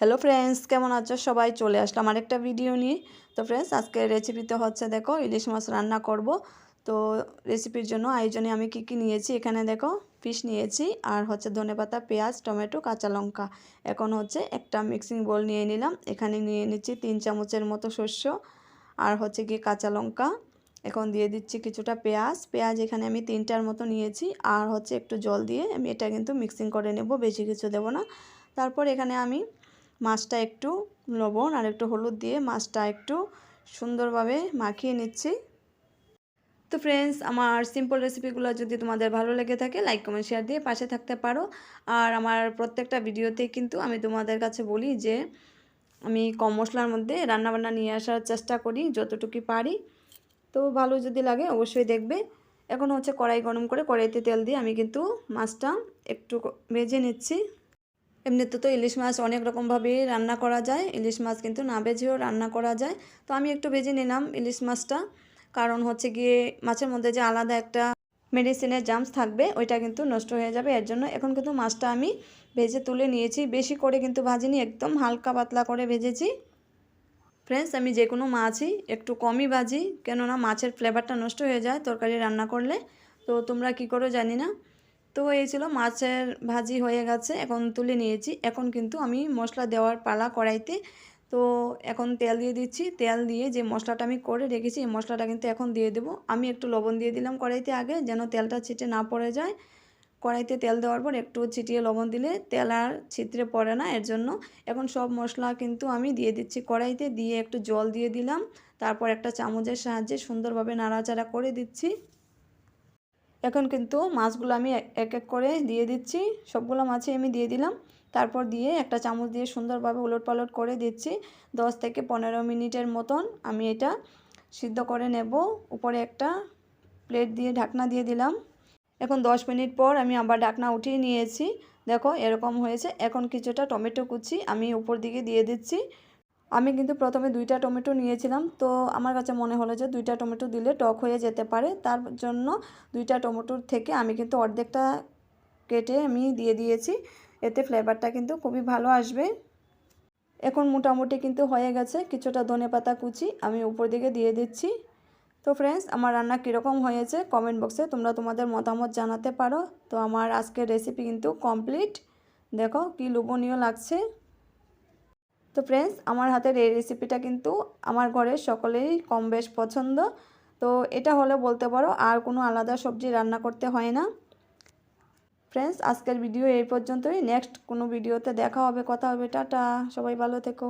Hello friends কেমন আছো? সবাই চলে আসলাম আরেকটা ভিডিও নিয়ে। তো ফ্রেন্ডস আজকে রেসিপিতে হচ্ছে দেখো, ইলিশ মাছ রান্না করব। তো রেসিপির জন্য আয়োজনে আমি কি কি নিয়েছি? এখানে দেখো ফিশ নিয়েছি, আর হচ্ছে ধনেপাতা পেঁয়াজ, টমেটো, কাঁচা লঙ্কা। এখন হচ্ছে একটা মিক্সিং বোল নিয়ে নিলাম। এখানে নিয়ে নিচ্ছি তিন চামচের মতো শস্য আর হচ্ছে গিয়ে কাঁচা লঙ্কা। এখন দিয়ে দিচ্ছি কিছুটা পেঁয়াজ। পেঁয়াজ এখানে আমি তিনটার মতো নিয়েছি, আর হচ্ছে একটু জল দিয়ে আমি এটা কিন্তু মিক্সিং করে নেব, বেশি কিছু দেব না। তারপর এখানে আমি মাছটা একটু লবণ আর একটু হলুদ দিয়ে মাছটা একটু সুন্দরভাবে মাখিয়ে নিচ্ছি। তো ফ্রেন্ডস আমার সিম্পল রেসিপিগুলো যদি তোমাদের ভালো লেগে থাকে লাইক কমেন্ট শেয়ার দিয়ে পাশে থাকতে পারো। আর আমার প্রত্যেকটা ভিডিওতে কিন্তু আমি তোমাদের কাছে বলি যে, আমি কম মশলার মধ্যে রান্নাবান্না নিয়ে আসার চেষ্টা করি যতটুকু পারি। তো ভালো যদি লাগে অবশ্যই দেখবে। এখন হচ্ছে কড়াই গরম করে কড়াইতে তেল দিয়ে আমি কিন্তু মাছটা একটু ভেজে নিচ্ছি। এমনিতে তো ইলিশ মাছ অনেক রকমভাবে রান্না করা যায়। ইলিশ মাছ কিন্তু না ভেজেও রান্না করা যায়। তো আমি একটু ভেজে নিলাম ইলিশ মাছটা। কারণ হচ্ছে গিয়ে মাছের মধ্যে যে আলাদা একটা মেডিসিনের জামস থাকবে, ওইটা কিন্তু নষ্ট হয়ে যাবে। এর জন্য এখন কিন্তু মাছটা আমি ভেজে তুলে নিয়েছি। বেশি করে কিন্তু ভাজিনি, একদম হালকা পাতলা করে ভেজেছি। ফ্রেন্ডস আমি যে কোনো মাছই একটু কমই ভাজি। কেননা মাছের ফ্লেভারটা নষ্ট হয়ে যায় তরকারি রান্না করলে। তো তোমরা কি করো জানি না। তো এই ছিল মাছের ভাজি হয়ে গেছে, এখন তুলে নিয়েছি। এখন কিন্তু আমি মশলা দেওয়ার পালা কড়াইতে। তো এখন তেল দিয়ে দিচ্ছি। তেল দিয়ে যে মশলাটা আমি করে রেখেছি, এই মশলাটা কিন্তু এখন দিয়ে দেবো। আমি একটু লবণ দিয়ে দিলাম কড়াইতে আগে, যেন তেলটা ছিটে না পড়ে যায়। কড়াইতে তেল দেওয়ার পর একটু ছিটিয়ে লবণ দিলে তেল আর ছিটরে পড়ে না, এর জন্য। এখন সব মশলা কিন্তু আমি দিয়ে দিচ্ছি কড়াইতে, দিয়ে একটু জল দিয়ে দিলাম। তারপর একটা চামচের সাহায্যে সুন্দরভাবে নাড়াচাড়া করে দিচ্ছি। এখন কিন্তু মাছগুলো আমি এক এক করে দিয়ে দিচ্ছি। সবগুলো মাছই আমি দিয়ে দিলাম। তারপর দিয়ে একটা চামচ দিয়ে সুন্দরভাবে উলট পালট করে দিচ্ছি। দশ থেকে পনেরো মিনিটের মতন আমি এটা সিদ্ধ করে নেব। উপরে একটা প্লেট দিয়ে ঢাকনা দিয়ে দিলাম। এখন দশ মিনিট পর আমি আবার ঢাকনা উঠিয়ে নিয়েছি। দেখো এরকম হয়েছে। এখন কিছুটা টমেটো কুচি আমি উপর দিকে দিয়ে দিচ্ছি। আমি কিন্তু প্রথমে দুইটা টমেটো নিয়েছিলাম, তো আমার কাছে মনে হলো যে দুইটা টমেটো দিলে টক হয়ে যেতে পারে। তার জন্য দুইটা টমেটোর থেকে আমি কিন্তু অর্ধেকটা কেটে আমি দিয়ে দিয়েছি। এতে ফ্লেভারটা কিন্তু খুবই ভালো আসবে। এখন মোটামুটি কিন্তু হয়ে গেছে কিছুটা ধনে পাতা কুচি, আমি উপর দিকে দিয়ে দিচ্ছি। তো ফ্রেন্ডস আমার রান্না কীরকম হয়েছে কমেন্ট বক্সে তোমরা তোমাদের মতামত জানাতে পারো। তো আমার আজকের রেসিপি কিন্তু কমপ্লিট দেখো কি লোভনীয় লাগছে। তো ফ্রেন্ডস আমার হাতের এই রেসিপিটা কিন্তু আমার ঘরের সকলেই কম বেশ পছন্দ। তো এটা হলে বলতে পারো, আর কোনো আলাদা সবজি রান্না করতে হয় না। ফ্রেন্ডস আজকের ভিডিও এই পর্যন্তই। নেক্সট কোনো ভিডিওতে দেখা হবে, কথা হবে। টাটা সবাই ভালো থেকো।